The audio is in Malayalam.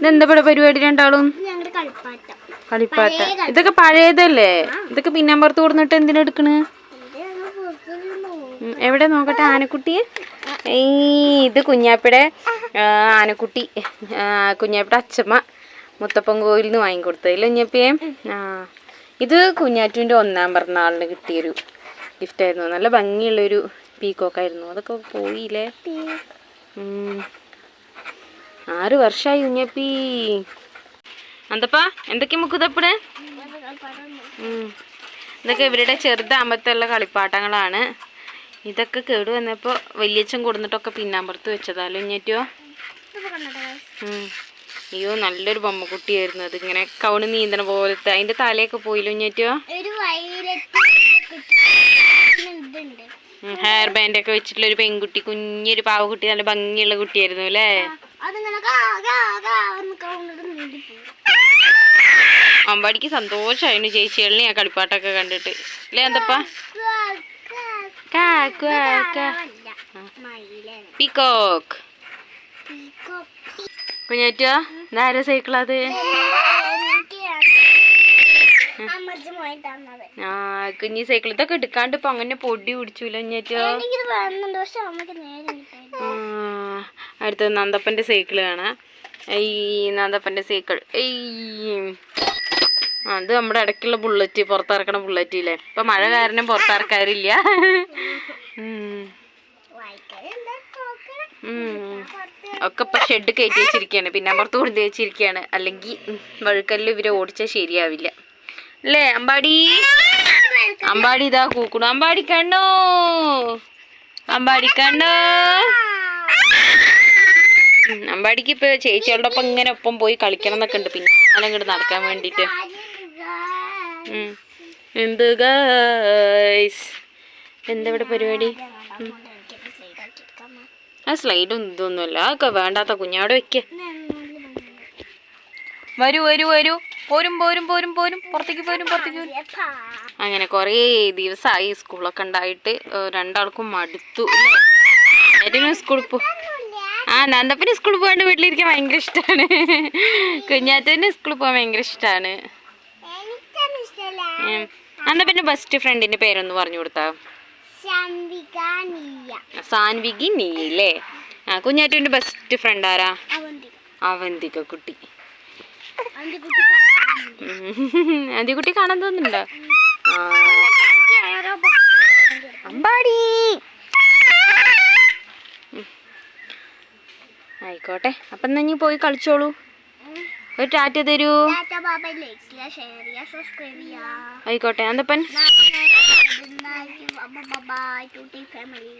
ഇതെന്താ ഇവിടെ പരിപാടി രണ്ടാളും? കളിപ്പാട്ടം. ഇതൊക്കെ പഴയതല്ലേ? ഇതൊക്കെ പിന്നാമ്പുറത്ത് കൊടുന്നിട്ട് എന്തിനാ എടുക്കണ്? എവിടെ നോക്കട്ടെ? ആനക്കുട്ടി? ഈ ഇത് കുഞ്ഞാപ്പിടെ ആനക്കുട്ടി. കുഞ്ഞാപ്പിടെ അച്ഛമ്മ മുത്തപ്പൻ കോവിൽ നിന്ന് വാങ്ങിക്കൊടുത്തതില്ല കുഞ്ഞാപ്പിയെ? ആ ഇത് കുഞ്ഞാറ്റുവിന്റെ ഒന്നാം പിറന്നാളിന് കിട്ടിയൊരു ഗിഫ്റ്റായിരുന്നു നല്ല ഭംഗിയുള്ളൊരു പീക്കോക്കായിരുന്നു അതൊക്കെ പോയില്ലേ. ആറ് വർഷമായി കുഞ്ഞപ്പി എന്തപ്പാ എന്തൊക്കെ മുക്കുതപ്പിട്. ഇതൊക്കെ ഇവരുടെ ചെറുതാകുമ്പത്തുള്ള കളിപ്പാട്ടങ്ങളാണ്. ഇതൊക്കെ കേടു വന്നപ്പോൾ വലിയച്ഛൻ കൊടുന്നിട്ടൊക്കെ പിന്നാമ്പുറത്ത് വെച്ചതാലോ ഇഞ്ഞറ്റോ അയ്യോ നല്ലൊരു ബൊമ്മക്കുട്ടിയായിരുന്നു അത്. ഇങ്ങനെ കൗണ് നീന്തണ പോലത്തെ. അതിന്റെ തലയൊക്കെ പോയില്ലോ ഇഞ്ഞറ്റോ ഹെയർ ബാൻഡ് ഒക്കെ വെച്ചിട്ടുള്ള ഒരു പെൺകുട്ടി കുഞ്ഞൊരു പാവക്കുട്ടി നല്ല ഭംഗിയുള്ള കുട്ടിയായിരുന്നു അല്ലേ? അതിങ്ങനെ അമ്പാടിക്ക് സന്തോഷമായിരുന്നു ചേച്ചികളിനെ ആ കളിപ്പാട്ടൊക്കെ കണ്ടിട്ട്. അല്ലേ എന്തപ്പാ കാ, ക്വാ, കാ. മയിലാണ് പീക്കോക്ക് പീക്കോക്ക് കുഞ്ഞാറ്റോ ഇതാരോ സൈക്കിളത്? ആ കുഞ്ഞി സൈക്കിൾ ഇതൊക്കെ എടുക്കാണ്ട് ഇപ്പൊ അങ്ങനെ പൊടി പിടിച്ചൂല കുഞ്ഞാറ്റോ അടുത്തത് നന്ദപ്പന്റെ സൈക്കിൾ കാണാം. ഈ നന്ദപ്പന്റെ സൈക്കിൾ ഈ അത് നമ്മുടെ ഇടയ്ക്കുള്ള ബുള്ളറ്റ് പുറത്തിറക്കണ ബുള്ളറ്റ് ഇല്ലേ? ഇപ്പൊ മഴ കാരണം പുറത്തിറക്കാറില്ല. ഒക്കെ ഇപ്പൊ ഷെഡ് കയറ്റി വെച്ചിരിക്കുകയാണ് പിന്നെ പുറത്ത് കൊണ്ടു വെച്ചിരിക്കുകയാണ് അല്ലെങ്കിൽ വഴുക്കല്ല് ഇവരെ ഓടിച്ചാൽ ശരിയാവില്ല. അല്ലേ അമ്പാടി? അമ്പാടി ഇതാ കൂക്കണു. അമ്പാടി കണ്ണോ? അമ്പാടി കണ്ണോ? അമ്പാടിക്ക് ഇപ്പൊ ഒപ്പം ഇങ്ങനെ ഒപ്പം പോയി കളിക്കണം എന്നൊക്കെ ഉണ്ട്. പിന്നെ അങ്ങോട്ട് നടക്കാൻ വേണ്ടിട്ട്. എന്ത് ഗൈസ് എന്താവിടെ പരിപാടി? ആ സ്ലൈഡ് ഇതൊന്നുമല്ല. അതൊക്കെ വേണ്ടാത്ത കുഞ്ഞാടെ വെക്കേ. വരൂ വരൂ വരൂ. പോരും പോരും പോരും പോരും. പുറത്തേക്ക് പോരും പുറത്തേക്ക് അങ്ങനെ കുറേ ദിവസമായി സ്കൂളൊക്കെ ഉണ്ടായിട്ട് രണ്ടാൾക്കും മടുത്തു. സ്കൂളിൽ പോ ആ നന്ദപ്പന് സ്കൂളിൽ പോകാണ്ട് വീട്ടിലിരിക്കാൻ ഭയങ്കര ഇഷ്ടമാണ് കുഞ്ഞാറ്റന് സ്കൂളിൽ പോകാൻ ഭയങ്കര ഇഷ്ടമാണ് നന്ദപ്പന്റെ ബെസ്റ്റ് ഫ്രണ്ടിന്റെ പേരൊന്ന് പറഞ്ഞു കൊടുത്താ. സാൻവികി നീയില്ലേ ആ കുഞ്ഞാറ്റുവിന്റെ ബെസ്റ്റ് ഫ്രണ്ട് ആരാ? അവന്തി അവന്തിക കുട്ടി. അവന്റെ കുട്ടി കാണാനുണ്ട്. ഉം. കാണാൻ തോന്നുന്നുണ്ടോ. അമ്പാടി. ആയിക്കോട്ടെ അപ്പം എന്നാ നീ പോയി കളിച്ചോളൂ ഒരു ടാറ്റ തരൂ ആയിക്കോട്ടെ അന്തപ്പൻ ബൈ ടു ഫാമിലി